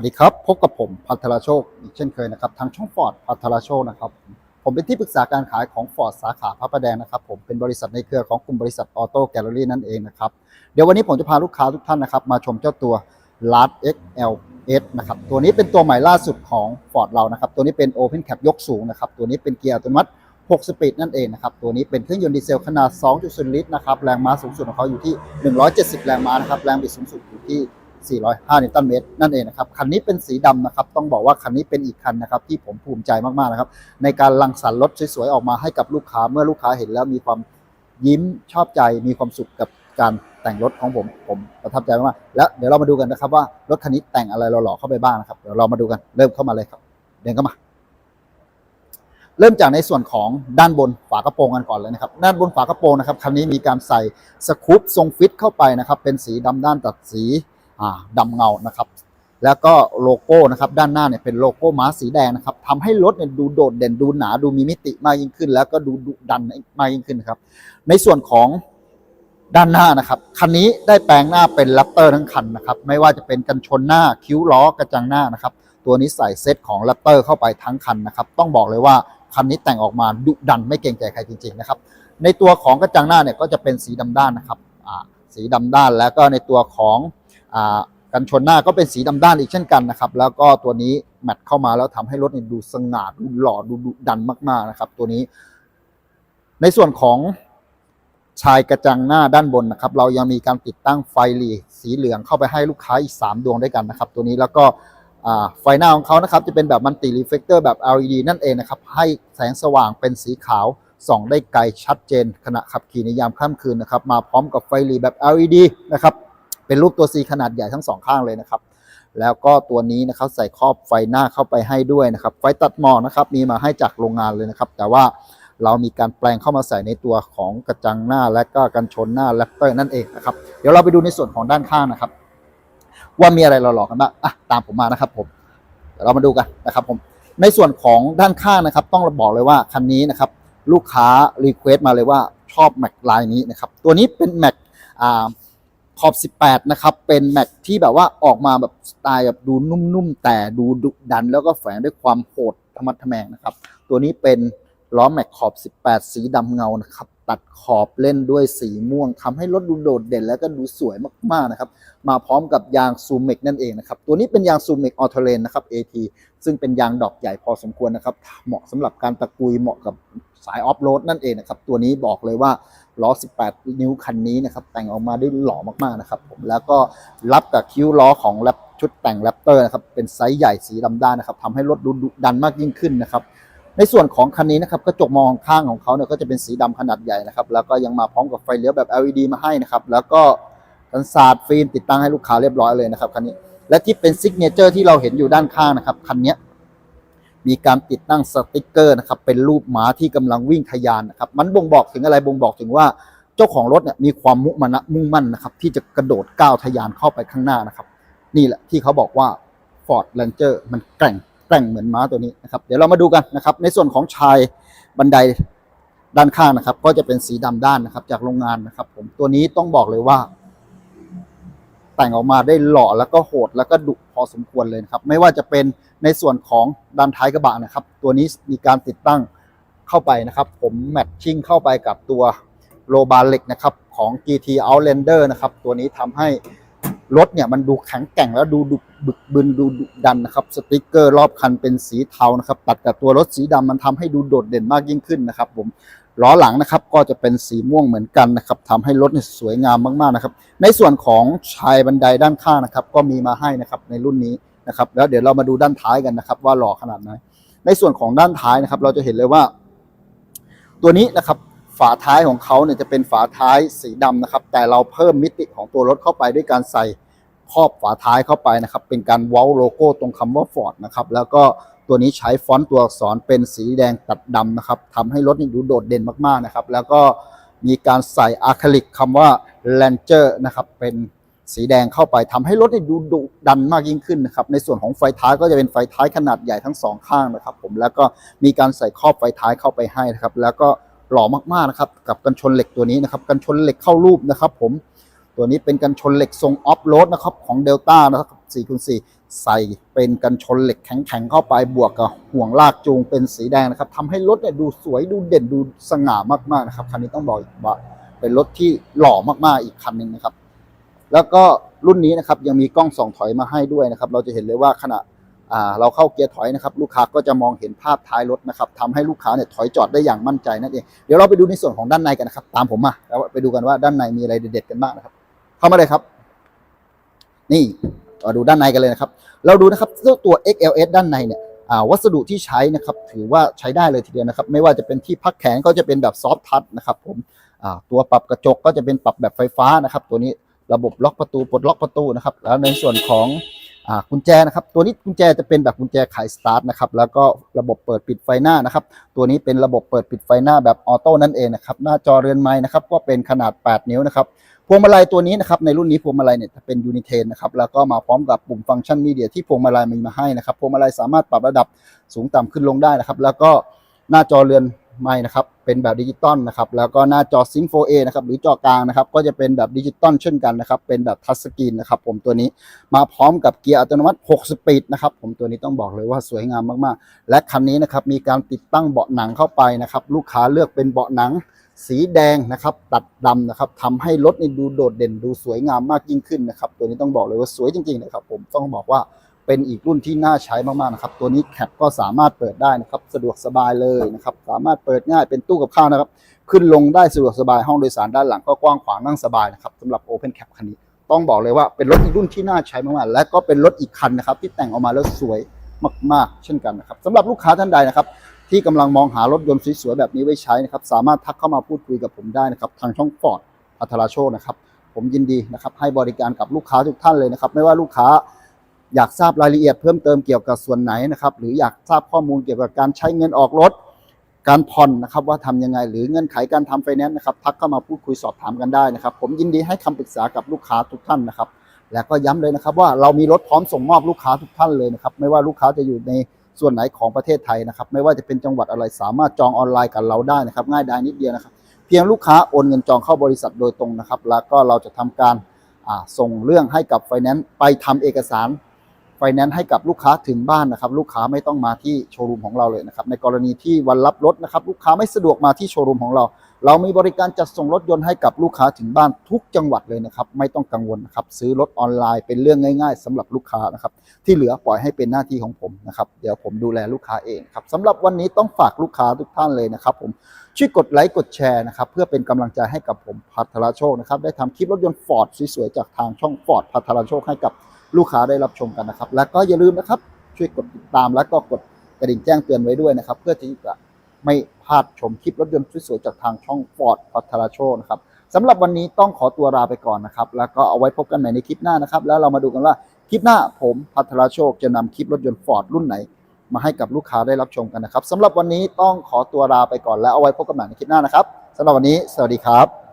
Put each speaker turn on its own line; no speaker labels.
วัสดีครับ พบกับผมพัทรโชคอีกเช่นเคยนะครับทางช่องฟอร์ดพัทรโชคนะครับ ผมเป็นที่ปรึกษาการขายของฟอร์ดสาขาพระประแดงนะครับ ผมเป็นบริษัทในเครือของกลุ่มบริษัทออโต้แกลเลอรี่นั่นเองนะครับเดี๋ยววันนี้ผมจะพาลูกค้าทุกท่านนะครับ มาชมเจ้าตัว l a r g XLS นะครับตัวนี้เป็นตัวใหม่ล่าสุดของ Ford เรานะครับ ตัวนี้เป็น Open Cap ยกสูงนะครับตัวนี้เป็นเกียร์อัตโนมัติ 6 สปีดนั่นเองนะครับตัวนี้เป็นเครื่องยนต์ดีเซลขนาด 2.0 ลิตรนะครับแรงม้าสูงสุดของเขาอยู่ที่ 170 แรงม้านะครับแรงบิดสูงสุดอยู่ที่ 405 นิวตันเมตรนั่นเองนะครับ คันนี้เป็นสีดำนะครับ ต้องบอกว่าคันนี้เป็นอีกคันนะครับ ที่ผมภูมิใจมากๆนะครับ ในการรังสรรค์รถสวยๆ ออกมาให้กับลูกค้า เมื่อลูกค้าเห็นแล้วมีความยิ้มชอบใจ มีความสุขกับการแต่งรถของผม ผมประทับใจมากๆแล้วเดี๋ยวเรามาดูกันนะครับว่ารถคันนี้แต่งอะไรหล่อๆเข้าไปบ้างนะครับ เดี๋ยวเรามาดูกันเริ่มเข้ามาเลยครับ เดินเข้ามา เริ่มจากในส่วนของด้านบนฝากระโปรงกันก่อนเลยนะครับ ด้านบนฝากระโปรงนะครับคันนี้มีการใส่สกู๊ปทรงฟิตเข้าไปนะครับ เป็นสีดำด้านตัดสี ดำเงานะครับ แล้วก็โลโก้นะครับด้านหน้าเนี่ยเป็นโลโก้ม้าสีแดงนะครับทำให้รถเนี่ยดูโดดเด่นดูหนาดูมีมิติมากยิ่งขึ้น แล้วก็ดูดุดันมากยิ่งขึ้นนครับ ในส่วนของด้านหน้านะครับคันนี้ได้แปลงหน้าเป็นแรปเตอร์ทั้งคันนะครับไม่ว่าจะเป็นกันชนหน้าคิ้วล้อกระจังหน้านะครับตัวนี้ใส่เซตของแรปเตอร์เข้าไปทั้งคันนะครับต้องบอกเลยว่าคันนี้แต่งออกมาดุดันไม่เกรงใจใครจริงๆนะครับในตัวของกระจังหน้าเนี่ยก็จะเป็นสีดำด้านนะครับสีดำด้านแล้วก็ในตัวของ กันชนหน้าก็เป็นสีดำด้านอีกเช่นกันนะครับ แล้วก็ตัวนี้แมทเข้ามาแล้วทำให้รถเนี่ยดูสง่าดูหล่อดูดุดันมากๆนะครับ ตัวนี้ ในส่วนของชายกระจังหน้าด้านบนนะครับ เรายังมีการติดตั้งไฟหลีสีเหลืองเข้าไปให้ลูกค้าอีก 3 ดวงด้วยกันนะครับ ตัวนี้แล้วก็ไฟหน้าของเขานะครับ จะเป็นแบบมันติรีเฟกเตอร์แบบ LED นั่นเองนะครับ ให้แสงสว่างเป็นสีขาวส่องได้ไกลชัดเจน ขณะขับขี่ในยามค่ำคืนนะครับ มาพร้อมกับไฟหลีแบบ LED นะครับ เป็นรูปตัว C ขนาดใหญ่ทั้งสองข้างเลยนะครับ แล้วก็ตัวนี้นะครับใส่ครอบไฟหน้าเข้าไปให้ด้วยนะครับ ไฟตัดหมอกนะครับมีมาให้จากโรงงานเลยนะครับ แต่ว่าเรามีการแปลงเข้ามาใส่ในตัวของกระจังหน้าและก็กันชนหน้าแรปเตอร์นั่นเองนะครับ เดี๋ยวเราไปดูในส่วนของด้านข้างนะครับ ว่ามีอะไรหล่อๆกันบ้างอะตามผมมานะครับผมเดี๋ยวเรามาดูกันนะครับผมในส่วนของด้านข้างนะครับ ต้องบอกเลยว่าคันนี้นะครับลูกค้ารีเควสต์มาเลยว่าชอบแม็กลายนี้นะครับ ตัวนี้เป็นแม็กอ่า ขอบ 18 นะครับ เป็นแม็กที่แบบว่าออกมาแบบสไตล์แบบดูนุ่มๆ แต่ดูดุดัน แล้วก็แฝงด้วยความโหดธรรมะแมงนะครับ ตัวนี้เป็นล้อแม็กขอบ 18 สีดำเงานะครับ ตัดขอบเล่นด้วยสีม่วงทำให้รถดูโดดเด่นแล้วก็ดูสวยมากๆนะครับ มาพร้อมกับยางซูเมกนั่นเองนะครับ ตัวนี้เป็นยางซูเมกออโตเลนนะครับ AT ซึ่งเป็นยางดอกใหญ่พอสมควรนะครับ เหมาะสำหรับการตะกุยเหมาะกับสายออฟโรดนั่นเองนะครับ ตัวนี้บอกเลยว่าล้อ 18 นิ้วคันนี้นะครับ แต่งออกมาได้หล่อมากๆนะครับผมแล้วก็รับกับคิ้วล้อของแรปชุดแต่งแรปเตอร์นะครับเป็นไซส์ใหญ่สีดำด้านนะครับทำให้รถดูดันมากยิ่งขึ้นนะครับ ในส่วนของคันนี้นะครับกระจกมองข้างของเขาเนี่ยก็จะเป็นสีดำขนาดใหญ่นะครับแล้วก็ยังมาพร้อมกับไฟเลี้ยวแบบ LED มาให้นะครับแล้วก็กันศาสตร์ฟิล์มติดตั้งให้ลูกค้าเรียบร้อยเลยนะครับคันนี้และที่เป็นซิกเนเจอร์ที่เราเห็นอยู่ด้านข้างนะครับคันนี้มีการติดตั้งสติกเกอร์นะครับเป็นรูปหมาที่กำลังวิ่งทะยานนะครับมันบ่งบอกถึงอะไรบ่งบอกถึงว่าเจ้าของรถเนี่ยมีความมุมานะมุ่งมั่นนะครับที่จะกระโดดก้าวทะยานเข้าไปข้างหน้านะครับ นี่แหละที่เขาบอกว่า Ford Ranger มันแกร่ง แกร่งเหมือนม้าตัวนี้นะครับ เดี๋ยวเรามาดูกันนะครับ ในส่วนของชายบันไดด้านข้างนะครับ ก็จะเป็นสีดำด้านนะครับ จากโรงงานนะครับ ผมตัวนี้ต้องบอกเลยว่า แต่งออกมาได้หล่อแล้วก็โหดแล้วก็ดุพอสมควรเลยครับ ไม่ว่าจะเป็นในส่วนของด้านท้ายกระบะนะครับ ตัวนี้มีการติดตั้งเข้าไปนะครับ ผมแมทชิ่งเข้าไปกับตัวโลบาเล็กนะครับของ GT Outlander นะครับ ตัวนี้ทำให้ รถเนี่ยมันดูแข็งแกร่งแล้วดูดุบึกบึนดูดุดันนะครับ สติกเกอร์รอบคันเป็นสีเทานะครับ ตัดกับตัวรถสีดำมันทำให้ดูโดดเด่นมากยิ่งขึ้นนะครับ ผมล้อหลังนะครับก็จะเป็นสีม่วงเหมือนกันนะครับทำให้รถเนี่ยสวยงามมากๆนะครับ ในส่วนของชายบันไดด้านข้างนะครับ ก็มีมาให้นะครับในรุ่นนี้นะครับ แล้วเดี๋ยวเรามาดูด้านท้ายกันนะครับ ว่าหล่อขนาดไหนในส่วนของด้านท้ายนะครับ เราจะเห็นเลยว่า ตัวนี้นะครับ ฝาท้ายของเขาเนี่ยจะเป็นฝาท้ายสีดำนะครับ แต่เราเพิ่มมิติของตัวรถเข้าไปด้วยการใส่ครอบฝาท้ายเข้าไปนะครับ เป็นการเว้าโลโก้ตรงคำว่า Ford นะครับ แล้วก็ตัวนี้ใช้ฟอนต์ตัวอักษรเป็นสีแดงตัดดำนะครับทำให้รถนี่ดูโดดเด่นมากๆนะครับ แล้วก็มีการใส่อะคริลิกคำว่า Ranger นะครับ เป็นสีแดงเข้าไปทำให้รถนี่ดูดุดันมากยิ่งขึ้นนะครับ ในส่วนของไฟท้ายก็จะเป็นไฟท้ายขนาดใหญ่ทั้งสองข้างนะครับ ผมแล้วก็มีการใส่ครอบไฟท้ายเข้าไปให้นะครับ แล้วก็ หล่อมากๆนะครับ กับกันชนเหล็กตัวนี้นะครับ กันชนเหล็กเข้ารูปนะครับ ผมตัวนี้เป็นกันชนเหล็กทรงออฟโรดนะครับของเดลต้านะครับ4คูณ4ใส่เป็นกันชนเหล็กแข็งๆเข้าไปบวกกับห่วงลากจูงเป็นสีแดงนะครับทำให้รถเนี่ยดูสวยดูเด่นดูสง่ามากๆนะครับคันนี้ต้องบอกว่าเป็นรถที่หล่อมากๆอีกคันหนึ่งนะครับ แล้วก็รุ่นนี้นะครับยังมีกล้องส่องถอยมาให้ด้วยนะครับ เราจะเห็นเลยว่าขณะ เราเข้าเกียร์ถอยนะครับลูกค้าก็จะมองเห็นภาพท้ายรถนะครับทำให้ลูกค้าเนี่ยถอยจอดได้อย่างมั่นใจนั่นเองเดี๋ยวเราไปดูในส่วนของด้านในกันนะครับ ตามผมมาแล้วไปดูกันว่าด้านในมีอะไรเด็ดๆกันบ้างนะครับ เข้ามาเลยครับ นี่เราดูด้านในกันเลยนะครับ เราดูนะครับเจ้าตัว XLS ด้านในเนี่ยวัสดุที่ใช้นะครับ ถือว่าใช้ได้เลยทีเดียวนะครับ ไม่ว่าจะเป็นที่พักแขนก็จะเป็นแบบซอฟทัชนะครับ ผมตัวปรับกระจกก็จะเป็นปรับแบบไฟฟ้านะครับ ตัวนี้ระบบล็อกประตูปลดล็อกประตูนะครับ แล้วในส่วนของ กุญแจนะครับตัวนี้กุญแจจะเป็นแบบกุญแจไขสตาร์ทนะครับแล้วก็ระบบเปิดปิดไฟหน้านะครับตัวนี้เป็นระบบเปิดปิดไฟหน้าแบบออโต้นั่นเองนะครับหน้าจอเรือนไม้นะครับก็เป็นขนาด 8 นิ้วนะครับพวงมาลัยตัวนี้นะครับในรุ่นนี้พวงมาลัยเนี่ยจะเป็นยูนิเทนนะครับแล้วก็มาพร้อมกับปุ่มฟังก์ชันมีเดียที่พวงมาลัยมีมาให้นะครับพวงมาลัยสามารถปรับระดับสูงต่ำขึ้นลงได้นะครับ แล้วก็หน้าจอเรือน ไม้นะครับ เป็นแบบดิจิตอลนะครับ แล้วก็หน้าจอซิง 4A นะครับ หรือจอกลางนะครับ ก็จะเป็นแบบดิจิตอลเช่นกันนะครับ เป็นแบบทัชสกรีนนะครับผมตัวนี้ มาพร้อมกับเกียร์อัตโนมัติ 6 สปีดนะครับ ผมตัวนี้ต้องบอกเลยว่าสวยงามมากๆ และคันนี้นะครับ มีการติดตั้งเบาะหนังเข้าไปนะครับ ลูกค้าเลือกเป็นเบาะหนังสีแดงนะครับ ตัดดำนะครับทำให้รถนี่ดูโดดเด่นดูสวยงามมากยิ่งขึ้นนะครับ ตัวนี้ต้องบอกเลยว่าสวยจริงๆนะครับ ผมต้องบอกว่า เป็นอีกรุ่นที่น่าใช้มากๆนะครับ ตัวนี้แคปก็สามารถเปิดได้นะครับ สะดวกสบายเลยนะครับ สามารถเปิดง่ายเป็นตู้กับข้าวนะครับ ขึ้นลงได้สะดวกสบายห้องโดยสารด้านหลังก็กว้างขวางนั่งสบายนะครับสำหรับ Open Cap คันนี้ต้องบอกเลยว่าเป็นรถอีกรุ่นที่น่าใช้มากๆและก็เป็นรถอีกคันนะครับ ที่แต่งออกมาแล้วสวยมาก ๆ เช่นกันนะครับสำหรับลูกค้าท่านใดนะครับ ที่กำลังมองหารถยนต์สวยๆแบบนี้ไว้ใช้นะครับ สามารถทักเข้ามาพูดคุยกับผมได้นะครับ ทางช่องฟอร์ดพัทราโชนะครับ ผมยินดีนะครับให้บริการกับลูกค้าทุกท่านเลยนะครับ ไม่ว่าลูกค้า อยากทราบรายละเอียดเพิ่มเติมเกี่ยวกับส่วนไหนนะครับ หรืออยากทราบข้อมูลเกี่ยวกับการใช้เงินออกรถ การผ่อนนะครับว่าทำยังไง หรือเงื่อนไขการทำไฟแนนซ์นะครับทักเข้ามาพูดคุยสอบถามกันได้นะครับ ผมยินดีให้คำปรึกษากับลูกค้าทุกท่านนะครับ และก็ย้ำเลยนะครับ ว่าเรามีรถพร้อมส่งมอบลูกค้าทุกท่านเลยนะครับ ไม่ว่าลูกค้าจะอยู่ในส่วนไหนของประเทศไทยนะครับ ไม่ว่าจะเป็นจังหวัดอะไรสามารถจองออนไลน์กับเราได้นะครับ ง่ายดายนิดเดียวนะครับ เพียงลูกค้าโอนเงินจองเข้าบริษัทโดยตรงนะครับ แล้วก็เราจะทำการส่งเรื่องให้กับไฟแนนซ์ไปทำเอกสาร ไฟแนนซ์ให้กับลูกค้าถึงบ้านนะครับ ลูกค้าไม่ต้องมาที่โชว์รูมของเราเลยนะครับ ในกรณีที่วันรับรถนะครับ ลูกค้าไม่สะดวกมาที่โชว์รูมของเรา เรามีบริการจัดส่งรถยนต์ให้กับลูกค้าถึงบ้านทุกจังหวัดเลยนะครับ ไม่ต้องกังวลนะครับ ซื้อรถออนไลน์เป็นเรื่องง่าย ๆสำหรับลูกค้านะครับ ที่เหลือปล่อยให้เป็นหน้าที่ของผมนะครับ เดี๋ยวผมดูแลลูกค้าเองครับสำหรับวันนี้ต้องฝากลูกค้าทุกท่านเลยนะครับ ผมช่วยกดไลค์กดแชร์นะครับเพื่อเป็นกำลังใจให้กับผมพัทรโชคนะครับได้ทำคลิปรถยนต์ฟอร์ดสวยๆจากทางช่องฟอร์ดพัทรโชคให้กับ ลูกค้าได้รับชมกันนะครับ แล้วก็อย่าลืมนะครับ ช่วยกดติดตามแล้วก็กดกระดิ่งแจ้งเตือนไว้ด้วยนะครับ เพื่อที่จะไม่พลาดชมคลิปรถยนต์สวยๆจากทางช่องฟอร์ดพัทรโชคนะครับสำหรับวันนี้ต้องขอตัวลาไปก่อนนะครับ แล้วก็เอาไว้พบกันใหม่ในคลิปหน้านะครับ แล้วเรามาดูกันว่าคลิปหน้าผมพัทรโชคจะนำคลิปรถยนต์ฟอร์ดรุ่นไหน มาให้กับลูกค้าได้รับชมกันนะครับสำหรับวันนี้ต้องขอตัวลาไปก่อนแล้วเอาไว้พบกันใหม่ในคลิปหน้านะครับสำหรับวันนี้ สวัสดีครับ